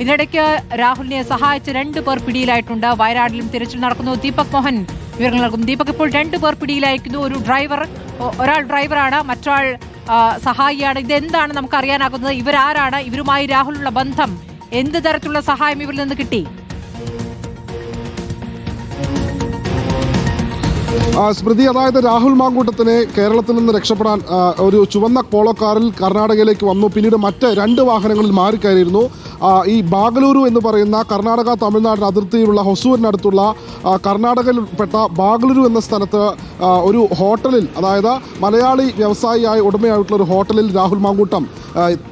ഇതിനിടയ്ക്ക് രാഹുലിനെ സഹായിച്ച രണ്ടു പേർ പിടിയിലായിട്ടുണ്ട്. വയനാട്ടിലും തിരച്ചിൽ നടക്കുന്നു. ദീപക് മോഹൻ വിവരങ്ങൾ നൽകും ദീപക് ഇപ്പോൾ രണ്ടു പേർ പിടിയിലായിരിക്കുന്നു. ഒരു ഡ്രൈവർ ഒരാൾ ഡ്രൈവറാണ് മറ്റൊരാൾ സഹായിയാണ്. ഇതെന്താണ് നമുക്ക് അറിയാനാകുന്നത് ഇവരാരാണ്? ഇവരുമായി രാഹുലുള്ള ബന്ധം എന്ത് തരത്തിലുള്ള സഹായം ഇവരിൽ നിന്ന് കിട്ടി? സ്മൃതി അതായത് രാഹുൽ മാങ്കൂട്ടത്തിനെ കേരളത്തിൽ നിന്ന് രക്ഷപ്പെടാൻ ഒരു ചുവന്ന പോളോ കാറിൽ കർണാടകയിലേക്ക് വന്നു. പിന്നീട് മറ്റ് രണ്ട് വാഹനങ്ങളിൽ മാറിക്കയറിയിരുന്നു. ഈ ബാഗലൂരു എന്ന് പറയുന്ന കർണാടക തമിഴ്നാട് അതിർത്തിയിലുള്ള ഹൊസൂരിനടുത്തുള്ള കർണാടകയിൽപ്പെട്ട ബാഗലൂരു എന്ന സ്ഥലത്ത് ഒരു ഹോട്ടലിൽ അതായത് മലയാളി വ്യവസായിയായ ഉടമയായിട്ടുള്ള ഒരു ഹോട്ടലിൽ രാഹുൽ മാങ്കൂട്ടം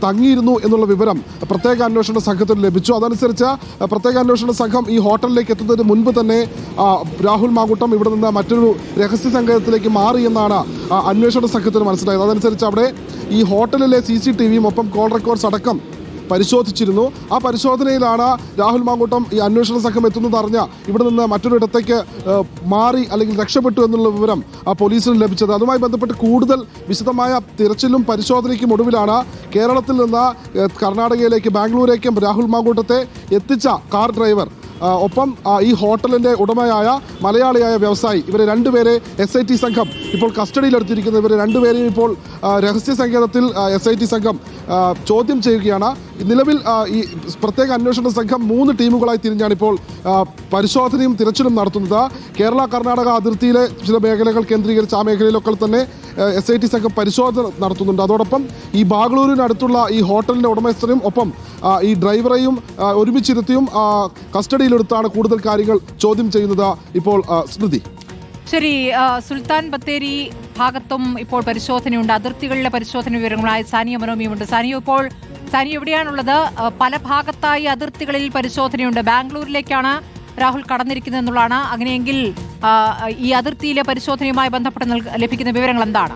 തങ്ങിയിരുന്നു എന്നുള്ള വിവരം പ്രത്യേക അന്വേഷണ സംഘത്തിന് ലഭിച്ചു. അതനുസരിച്ച് പ്രത്യേക അന്വേഷണ സംഘം ഈ ഹോട്ടലിലേക്ക് എത്തുന്നതിന് മുൻപ് തന്നെ രാഹുൽ മാങ്കൂട്ടം ഇവിടെ നിന്ന് മറ്റൊരു രഹസ്യ സംഘത്തിലേക്ക് മാറി എന്നാണ് അന്വേഷണ സംഘത്തിന് മനസ്സിലായത്. അതനുസരിച്ച് അവിടെ ഈ ഹോട്ടലിലെ സി സി ടി വിയും ഒപ്പം കോൾ റെക്കോർഡ്സ് അടക്കം പരിശോധിച്ചിരുന്നു. ആ പരിശോധനയിലാണ് രാഹുൽ മാങ്കൂട്ടം ഈ അന്വേഷണ സംഘം എത്തുന്നത് അറിഞ്ഞ ഇവിടെ നിന്ന് മറ്റൊരിടത്തേക്ക് മാറി അല്ലെങ്കിൽ രക്ഷപ്പെട്ടു എന്നുള്ള വിവരം ആ പോലീസിന് ലഭിച്ചത്. അതുമായി ബന്ധപ്പെട്ട് കൂടുതൽ വിശദമായ തിരച്ചിലും പരിശോധനയ്ക്കും ഒടുവിലാണ് കേരളത്തിൽ നിന്ന് കർണാടകയിലേക്ക് ബാംഗ്ലൂരേക്കും രാഹുൽ മാങ്കൂട്ടത്തെ എത്തിച്ച കാർ ഡ്രൈവർ ഒപ്പം ഈ ഹോട്ടലിന്റെ ഉടമയായ മലയാളിയായ വ്യവസായി ഇവരെ രണ്ടുപേരെ എസ് ഐ ടി സംഘം ഇപ്പോൾ കസ്റ്റഡിയിലെടുത്തിരിക്കുന്നത് ഇവരെ രണ്ടുപേരെയും ഇപ്പോൾ രഹസ്യ സങ്കേതത്തിൽ എസ് ഐ ടി സംഘം ചോദ്യം ചെയ്യുകയാണ്. നിലവിൽ ഈ പ്രത്യേക അന്വേഷണ സംഘം മൂന്ന് ടീമുകളായി തിരിഞ്ഞാണ് ഇപ്പോൾ പരിശോധനയും തിരച്ചിലും നടത്തുന്നത്. കേരള കർണാടക അതിർത്തിയിലെ ചില മേഖലകൾ കേന്ദ്രീകരിച്ച് ആ മേഖലയിലൊക്കെ തന്നെ എസ് ഐ ടി സംഘം പരിശോധന നടത്തുന്നുണ്ട്. അതോടൊപ്പം ഈ ബാംഗ്ലൂരിനടുത്തുള്ള ഈ ഹോട്ടലിന്റെ ഉടമസ്ഥനും ഒപ്പം ഈ ഡ്രൈവറെയും ഒരുമിച്ചിരുത്തിയും ആ, കസ്റ്റഡിയിലെടുത്താണ് കൂടുതൽ കാര്യങ്ങൾ ചോദ്യം ചെയ്യുന്നത് ഇപ്പോൾ സ്മൃതി. ശരി സുൽത്താൻ ബത്തേരി ഭാഗത്തും ഇപ്പോൾ പരിശോധനയുണ്ട്. അതിർത്തികളിലെ പരിശോധന വിവരങ്ങളായി സാനിയ മനോമിയുമുണ്ട്. സാനിയ ഇപ്പോൾ സാനിയ എവിടെയാണുള്ളത്? പല ഭാഗത്തായി അതിർത്തികളിൽ പരിശോധനയുണ്ട്. ബാംഗ്ലൂരിലേക്കാണ് രാഹുൽ കടന്നിരിക്കുന്നത് എന്നുള്ളതാണ്. അങ്ങനെയെങ്കിൽ ഈ അതിർത്തിയിലെ പരിശോധനയുമായി ബന്ധപ്പെട്ട് ലഭിക്കുന്ന വിവരങ്ങൾ എന്താണ്?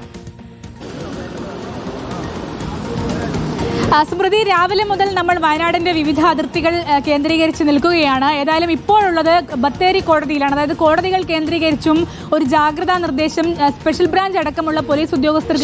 സ്മൃതി രാവിലെ മുതൽ നമ്മൾ വയനാടിന്റെ വിവിധ അതിർത്തികൾ കേന്ദ്രീകരിച്ച് നിൽക്കുകയാണ്. ഏതായാലും ഇപ്പോഴുള്ളത് ബത്തേരി കോടതിയിലാണ്. അതായത് കോടതികൾ കേന്ദ്രീകരിച്ചും ഒരു ജാഗ്രതാ നിർദ്ദേശം സ്പെഷ്യൽ ബ്രാഞ്ച് അടക്കമുള്ള പോലീസ് ഉദ്യോഗസ്ഥർ